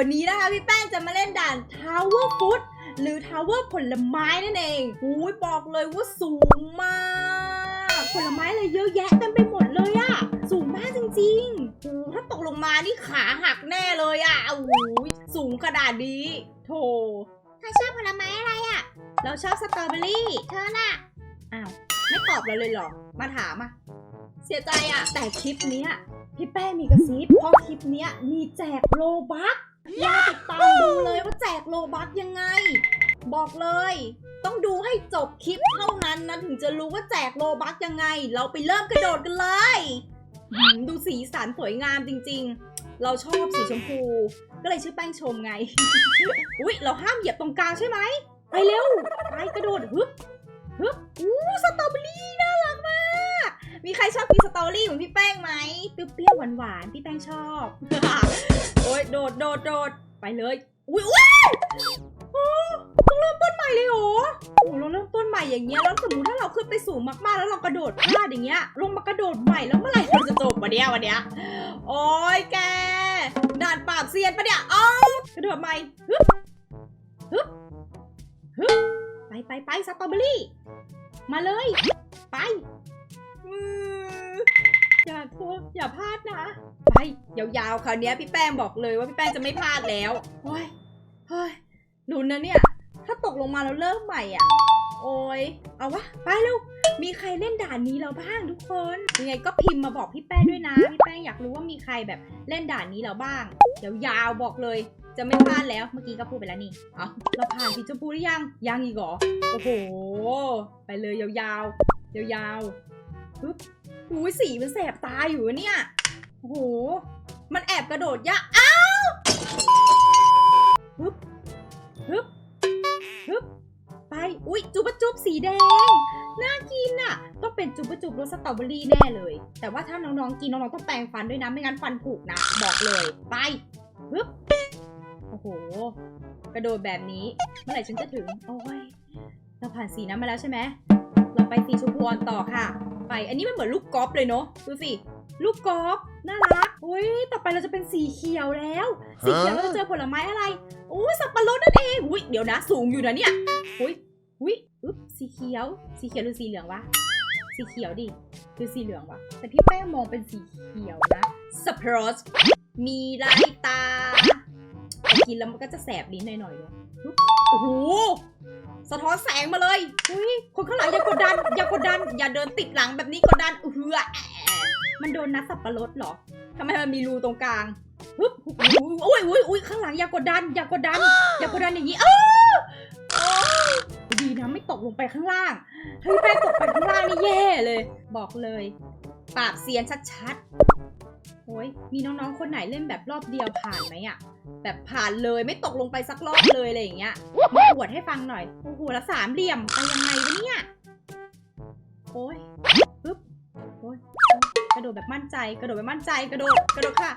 วันนี้นะคะพี่แป้งจะมาเล่นด่าน Tower Food หรือ Tower ผลไม้นั่นเองหูยบอกเลยว่าสูงมาก ผลไม้อะไรเยอะแยะเต็มไปหมดเลยอะสูงมากจริงๆหูถ้าตกลงมานี่ขาหักแน่เลยอะโอ้โหสูงขนาดนี้โถเธอชอบผลไม้อะไรอะเราชอบสตรอเบอรี่เธอน่ะอ้าวไม่ตอบเราเลยเหรอ มาถามอะเสียใจอะแต่คลิปเนี้ยพี่แป้งมีกระซิบเพราะคลิปเนี้ยมีแจกโลบัค รอติดตามดูเลยว่าแจกโลบัคยังไง บอกเลย ต้องดูให้จบคลิปเท่านั้นนะถึงจะรู้ว่าแจกโลบัคยังไง เราไปเริ่มกระโดดกันเลยหืมดูสีสันสวยงามจริง ๆ เราชอบสีชมพู ก็เลยชื่อแป้งชมไง อุ๊ย เราห้ามเหยียบตรงกลางใช่ไหม ไปเร็ว ไปกระโดดฮึบฮึบอู้สตรอเบอรี่ มีใครชอบกินสตอรี่เหมือนพี่แป้งไหมเปรี้ยวๆหวานๆพี่แป้งชอบ โอ้ยโดดโดดโดดไปเลย อุ้ยอุ้ยโอ้ต้องเริ่มต้นใหม่เลยเหโอ้เราเริ่มต้นใหม่อย่างเงี้ยแล้วสมมติถ้าเราขึ้นไปสูงมากๆ แล้วเรากระโดดพลาดอย่างเงี้ยลงมากระโดดใหม่แล้วเมื่อไหร่เราจะจบวันเนี้ยวันเนี้ยโอ้ยแกด่านปราบเซียนปะเนี่ยเอ้ากระโดดใหม่ฮึบฮึบฮึบไปไปไปสตรอเบอรี่ มาเลย ไป มอย่าโทษอย่าพลาดนะ ไปยาวๆคราวนี้พี่แป้งบอกเลยว่าพี่แป้งจะไม่พลาดแล้วโอ้ยเฮ้ยลุนนะเนี่ย ถ้าตกลงมาแล้วเริ่มใหม่อะ โอ้ยเอาวะ ไปเร็วมีใครเล่นด่านนี้แล้วบ้างทุกคนยังไงก็พิมพ์มาบอกพี่แป้งด้วยนะพี่แป้งอยากรู้ว่ามีใครแบบเล่นด่านนี้แล้วบ้างยาวๆบอกเลย จะไม่พลาดแล้วเมื่อกี้ก็พูดไปแล้วนี่เอาเราผ่านสีชมพูหรือยังยังอีกเหรอโอ้โห ไปเลยยาวๆยาวๆ ปึ๊บอุ้ยสีมันแสบตาอยู่เนี่ยโอ้โห มันแอบกระโดดยากอ้าวปึ๊บปึ๊บปึ๊บไป อุ๊ยจุบจุบสีแดง น่ากินอะ ต้องเป็นจุบจุบรสสตรอเบอรี่แน่เลย แต่ว่าถ้าน้องๆ กินน้องๆ ต้องแปรงฟันด้วยนะ ไม่งั้นฟันผุนะ บอกเลย ไปปึ๊บโอ้โห กระโดดแบบนี้ เมื่อไหร่ฉันจะถึง โอ้ย เราผ่านสีนั้นมาแล้วใช่ไหม เราไปสีชมพูอ่อนต่อค่ะ ไป อันนี้มันเหมือนลูกกอล์ฟเลยเนาะดูสิลูกกอล์ฟน่ารักอุ้ยต่อไปเราจะเป็นสีเขียวแล้ว สีเขียวเราจะเจอผลไม้อะไรโอ้ยสับปะรดนั่นเองอุ้ยเดี๋ยวนะ สูงอยู่นะเนี่ยอุ้ยอุ้ยอึ๊บสีเขียว สีเขียวหรือสีเหลืองวะสีเขียวดิหรือสีเหลืองวะแต่พี่แป้งมองเป็นสีเขียวนะสปรสมีลายตาแต่กินแล้วมันก็จะแสบลิ้นหน่อยๆเลยอุ๊บโอ้โหสะท้อนแสงมาเลยอุ้ยคนข้างหลังอย่ากดดันอย่าก ดัน อย่าเดินติดหลังแบบนี้กดดันเอออะมันโดนนัดสับปะรดเหรอทำไมมันมีรูตรงกลางปึ๊บอุ้ยอุ้ยอุ้ยข้างหลังอย่ากดดัน อย่ากดดัน อย่ากดดันอย่างนี้เออโอ้ยดีนะไม่ตกลงไปข้างล่าง ถ้าพี่แป้งตกไปข้างล่างนี่แย่เลย บอกเลย ปราบเซียนชัดๆโอ้ยมีน้องๆคนไหนเล่นแบบรอบเดียวผ่านไหมอะแบบผ่านเลยไม่ตกลงไปสักรอบเลยอะไรอย่างเงี้ยมาอวดให้ฟังหน่อยโอ้โหแล้วสามเหลี่ยมไปยังไงวะเนี่ย โอ้ยปึ๊บโอ้ยกระโดดแบบมั่นใจ กระโดดแบบมั่นใจ กระโดด กระโดดค่ะ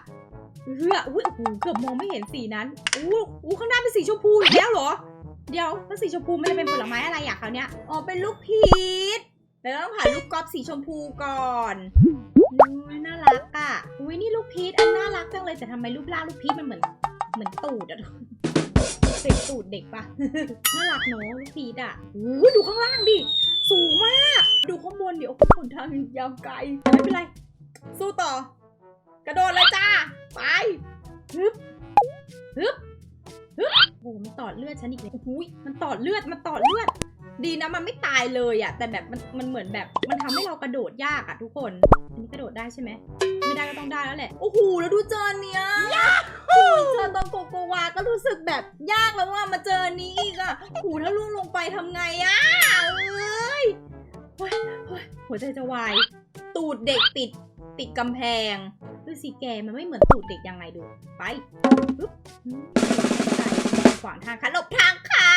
เฮืออุ้ยโอ้โหเกือบมองไม่เห็นสีนั้นอู้อู้ข้างหน้าเป็นสีชมพูอีกแล้วเหรอ เดี๋ยวแล้วสีชมพูมันจะเป็นผลไม้อะไรอะคราเนี้ยอ๋อ เป็นลูกพีชแล้วต้องผ่านลูกกอล์ฟสีชมพูก่อนอุ้ยน่ารักอะอุ้ยนี่ลูกพีชอันน่ารักจังเลย แต่ทำไมรูปร่างลูกพีชมันเหมือน เหมือนตูดอะเด็กตูดเด็กปะน่ารักเนอะลูกพีชอะโอ้ดูข้างล่างดิ สูงมาก ดูข้างบนเดี๋ยวข้างบนทางยาวไกล ไม่เป็นไร สู้ต่อ กระโดดเลยจ้า ไปฮึบฮึบฮึบโอ้โหมันตอดเลือดฉันอีกเลยโอ้โหยมันตอดเลือด มันตอดเลือด ดีนะมันไม่ตายเลยอะแต่แบบมันมันเหมือนแบบ มันทำให้เรากระโดดยากอะทุกคน อันนี้กระโดดได้ใช่ไหม ไม่ได้ก็ต้องได้แล้วแหละ โอ้โห แล้วดูเจอเนี้ยโอ้ยเจอตอนโกโกวา ก็รู้สึกแบบยากแล้วว่ามาเจออันนี้อีกอะโอ้โหถ้าล่วงลงไปทำไงอะ หัวใจจะวาย ตูดเด็กติดติดกำแพงดูสิแกมันไม่เหมือนตูดเด็กยังไงดูไปปึ๊บขวางทางค่ะหลบทางค่ะ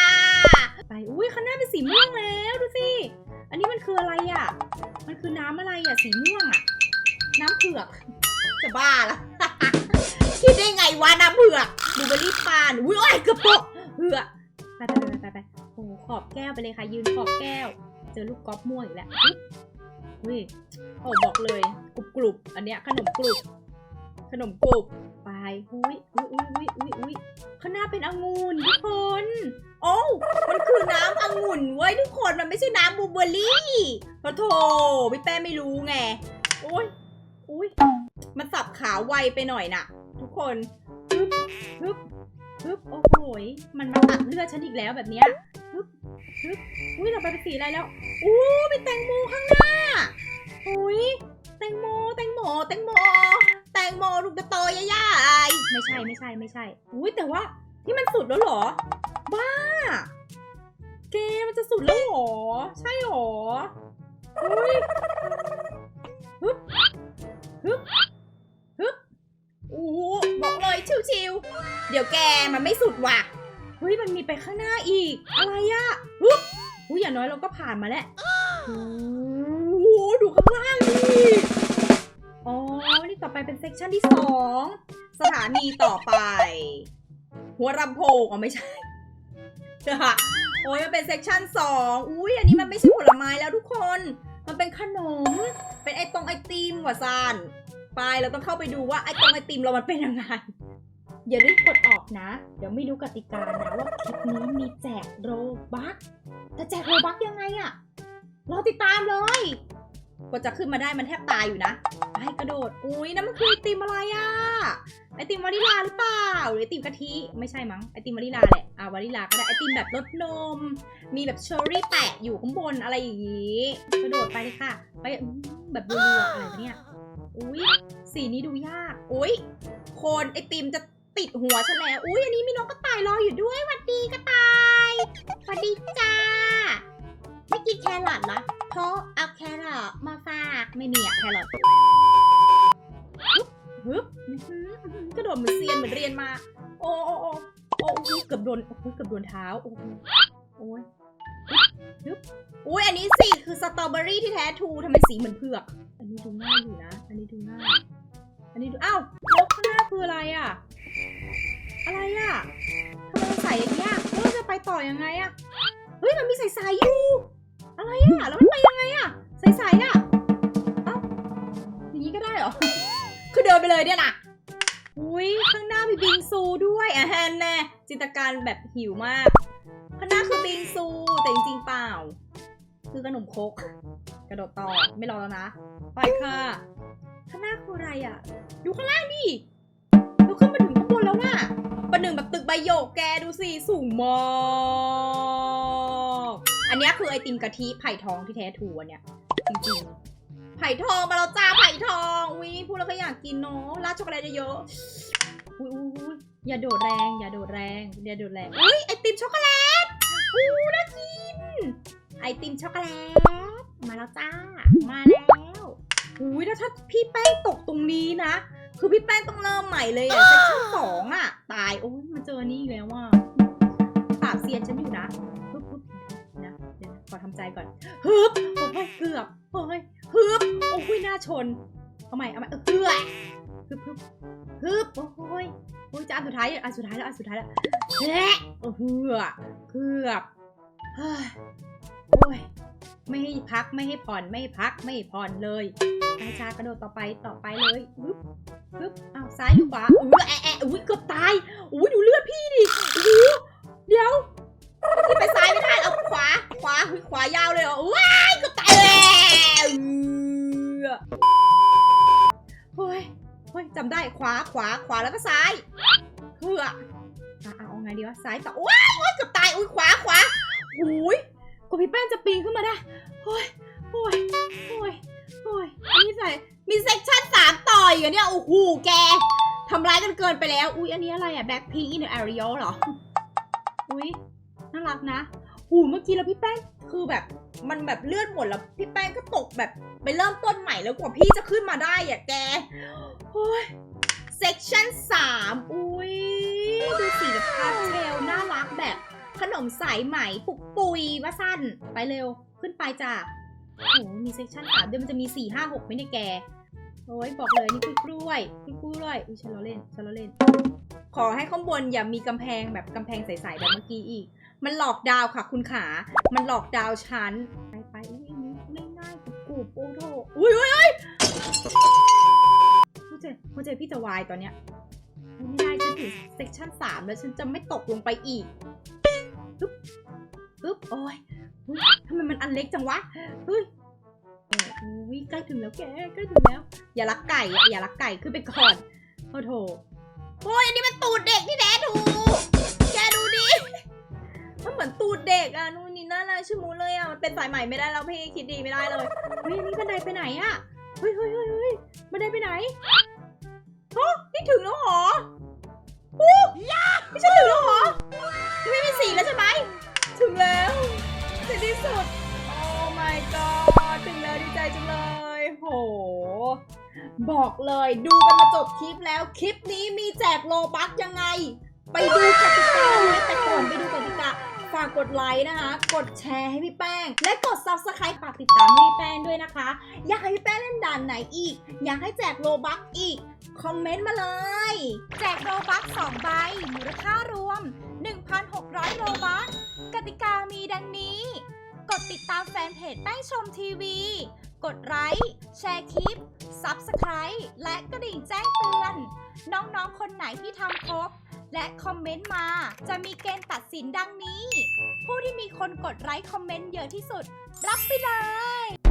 ไปอุ้ยข้างหน้าเป็นสีม่วงแล้วดูสิอันนี้มันคืออะไรอะ มันคือน้ำอะไรอะสีม่วงอะ น้ำเผือกจะบ้าละคิดได้ไงวะน้ำเผือกบลูเบอรี่ปานอุ้ยโอ้ยกือบตกเผือกไปไปไปไปไปโอ้ขอบแก้วไปเลยค่ะ ยืนขอบแก้ว เจอลูกกอล์ฟม่วงอีกแล้ว อุ้ยโอ้บอกเลย กรุบกรุบอันเนี้ยขนมกรุบขนมกรุบไปอุ้ยอุ้ยอุ้ยอุ้ยอุ้ยอุ้ยข้างหน้าเป็นองุ่นทุกคน โอ้มันคือน้ำองุ่นเว้ยทุกคนมันไม่ใช่น้ำบลูเบอร์รี่พระโถพี่แป้ไม่รู้ไงโอ้ยอุ้ยมันสับขาไวไปหน่อยน่ะ ทุกคนฮึบฮึบฮึบโอ้โหมันมาตัดเลือดฉันอีกแล้วแบบเนี้ย ฮึบฮึบอุ้ยเราไปเป็นสีอะไรแล้ว อู้เป็นแตงโมข้างหน้า อุ้ยแตงโม แตงโม แตงโม แตงโมลูกกระโตยายายไม่ใช่ไม่ใช่ไม่ใช่ อุ้ยแต่ว่านี่มันสุดแล้วเหรอ บ้า เกมมันจะสุดแล้วเหรอ ใช่เหรอ อุ้ยฮึบฮึบฮึบโอ้โหบอกเลยชิวๆ เดี๋ยวแกมันไม่สุดว่ะ เฮ้ยมันมีไปข้างหน้าอีก อะไรอะฮึบอุ้ยอย่างน้อยเราก็ผ่านมาแล้วโอ้โหดูข้างล่างดิอ๋อ นี่ต่อไปเป็นเซกชันที่สองสถานีต่อไป หัวลำโพงอ๋อไม่ใช่โอ้ยมันเป็นเซกชันสองอุ้ยอันนี้มันไม่ใช่ผลไม้แล้วทุกคน มันเป็นขนม เป็นไอตรงไอติมว่ะซานไปเราต้องเข้าไปดูว่าไอตรงไอติมเรามันเป็นยังไง อย่ารีบกดออกนะ เดี๋ยวไม่รู้กติกานะว่าคลิปนี้มีแจกโรบัคแต่แจกโรบัคยังไงอะรอติดตามเลยกว่าจะขึ้นมาได้มันแทบตายอยู่นะไปกระโดด อุ้ยนั่นมันคือไอติมอะไรอะไอติมวานิลาหรือเปล่า หรือไอติมกะทิ ไม่ใช่มั้ง ไอติมวานิลาแหละ อ่าวานิลาก็ได้ ไอติมแบบรสนม มีแบบเชอร์รี่แปะอยู่ข้างบนอะไรอย่างงี้ กระโดดไปเลยค่ะ ไปแบบรัวๆอะไรเนี่ย อุ้ยสีนี้ดูยาก อุ้ยโคนไอติมจะ ติดหัวฉันแล้วอุ้ยอันนี้มีน้องกระต่ายรออยู่ด้วยหวัดดีกระต่ายหวัดดีจ้า ไม่กินแครอทเหรอเพราะเอาแครอทมาฝากไม่มีอะแครอทฮึบฮึบกระโดดเหมือนเซียนเหมือนเรียนมา โอ้โอ้โอ้โอ้เกือบโดนโอ้ยเกือบโดนเท้าโอ้โอ้ยฮึบฮึบอุ้ยอันนี้สิคือสตรอเบอรี่ที่แท้ทูทำไมสีเหมือนเผือก อันนี้ดูง่ายอยู่นะ อันนี้ดูง่าย อันนี้ดูอ้าวแล้วข้างหน้าคืออะไรอะ อะไรอะทำไมใส่อย่างเงี้ยแล้วเราจะไปต่อยังไงอะเฮ้ยมันมีสายๆอยู่ อะไรอะแล้วมันไปยังไงอะใสๆอะเอ้าอย่างนี้ก็ได้เหรอคือเดินไปเลยเนี่ยนะอุ้ยข้างหน้ามีบิงซูด้วยอะแฮนแน่จินตการแบบหิวมากข้างหน้าคือบิงซูแต่จริงๆเปล่า คือขนมครกกระโดดต่อไม่รอแล้วนะไปค่ะข้างหน้าคืออะไรอะ ดูข้างล่างดิเราขึ้นมาถึงข้างบนแล้วว่ะ ตึกใบโยกแกดูสิ สูงมาก อันนี้คือไอติมกะทิไผ่ทองที่แท้ทรูอันเนี้ยจริงๆ ไผ่ทองมาแล้วจ้าไผ่ทองอุ้ยพูดแล้วก็อยากกินเนาะราดช็อกโกแลตเยอะๆอุ้ยอุ้ยอุ้ยอย่าโดดแรง อย่าโดดแรงอย่าโดดแรงอุ้ยไอติมช็อกโกแลตอู้น่ากิน ไอติมช็อกโกแลตมาแล้วจ้า มาแล้วอุ้ยแล้วถ้าพี่แป้งตกตรงนี้นะ คือพี่แป้งต้องเริ่มใหม่เลยอะเซสชั่นสองอะตาย โอ้ยมาเจอนี่อีกแล้วว่าปราบเซียนฉันอยู่นะฮึบฮึบนะเดี๋ยวนะขอทำใจก่อนฮึบโอ้ยเกือบโอ้ยฮึบโอ้ยหน้าชน เอาใหม่เอาใหม่เออเกือบฮึบฮึบฮึบโอ้ยโอ้ยจะอันสุดท้ายอันสุดท้ายแล้วอันสุดท้ายแล้วแหละโอ้เกือบเกือบเฮ้ยโอ้ยไม่ให้พักไม่ให้ผ่อนไม่ให้พักไม่ให้ผ่อนเลยกาชากระโดดต่อไปต่อไปเลยฮึบปึ๊บ ซ้ายหรือขวาอุ้ยแอะแอะอุ้ยเกือบตายอุ้ยดูเลือดพี่ดิโอ้โหเดี๋ยวพี่ไปซ้ายไม่ได้เอาขวา ขวาอุ้ยขวายาวเลยเหรอว้ายเกือบตายแล้วเอื้อเฮ้ยเฮ้ยจำได้ขวาขวาขวาแล้วก็ซ้ายเพื่อเอาเอาไงดีวะซ้ายต่อว้ายโอ้ยเกือบตายอุ้ยขวาขวาอุ้ยกว่าพี่แป้งจะปีนขึ้นมาได้ นเกินไปแล้ว อุ๊ยอันนี้อะไรอะแบ็คพิงอินเดอะแอริโอเหรอ อุ๊ยน่ารักนะหูเมื่อกี้แล้วพี่แป้งคือแบบ มันแบบเลือดหมดแล้ว พี่แป้งก็ตกแบบไปเริ่มต้นใหม่แล้วกว่าพี่จะขึ้นมาได้อะแกโอ้ยเซ็กชันสามอุ๊ยดูสีแบบพาสเทลน่ารักแบบขนมสายไหมปุกปุยว่าสั้นไปเร็วขึ้นไปจ้ะโอ้มีเซกชันสามเดี๋ยวมันจะมีสี่ห้าหกไหมเนี่ยแก โอ้ยบอกเลยนี่คือกล้วยคือกล้วยอุ้ยฉันล้อเล่นฉันล้อเล่น ขอให้ข้างบนอย่ามีกำแพงแบบกำแพงใสๆแบบเมื่อกี้อีก มันหลอกดาวค่ะคุณขา มันหลอกดาวฉัน ไปไปอุ้ยอันนี้ง่ายๆกูบโอ้โหอุ้ยอุ้ยอุ้ยหัวใจหัวใจพี่จะวายตอนเนี้ยไม่ได้ฉันถึงเซกชันสามแล้วฉันจะไม่ตกลงไปอีกปึ๊บปึ๊บโอ้ยทำไมมันอันเล็กจังวะเฮ้ย อ้ยอุ๊ยใกล้ถึงแล้วแกใกล้ถึงแล้ว อย่ารักไก่อะอย่ารักไก่ขึ้นไปก่อนโอ้โถโอ้ยอันนี้มันตูดเด็กที่แท้ถูกแกดูดิมันเหมือนตูดเด็กอะนู่นนี่นั่นอะไรชื่อมูเลยอะมันเป็นสายใหม่ไม่ได้แล้วพี่คิดดีไม่ได้เลยเฮ้ยนี่บันไดไปไหนอะเฮ้ยเฮ้ยเฮ้ยเฮ้ยบันไดไปไหนฮะนี่ถึงแล้วเหรอโอ้ไม่ใช่ถึงแล้วเหรอไม่มีสีแล้วใช่ไหมถึงแล้วในที่สุดโอ้ my god ถึงแล้วดีใจจังเลย โห บอกเลยดูกันมาจบคลิปแล้ว คลิปนี้มีแจกโลบัคยังไง ไปดูกติกาเลยแต่ก่อนไปดูกติกาฝากกดไลค์นะคะ กดแชร์ให้พี่แป้ง และกด subscribe ฝากติดตามให้พี่แป้งด้วยนะคะ อยากให้พี่แป้งเล่นด่านไหนอีก อยากให้แจกโลบัคอีก คอมเมนต์มาเลย แจกโลบัค2ใบมูลค่ารวม 1,600 โลบัคกติกามีดังนี้ กดติดตามแฟนเพจแป้งชมทีวี กดไลค์แชร์คลิป Subscribe และกระดิ่งแจ้งเตือน น้องๆ คนไหนที่ทำครบ และคอมเมนต์มา จะมีเกณฑ์ตัดสินดังนี้ ผู้ที่มีคนกดไลค์คอมเมนต์เยอะที่สุด รับไปเลย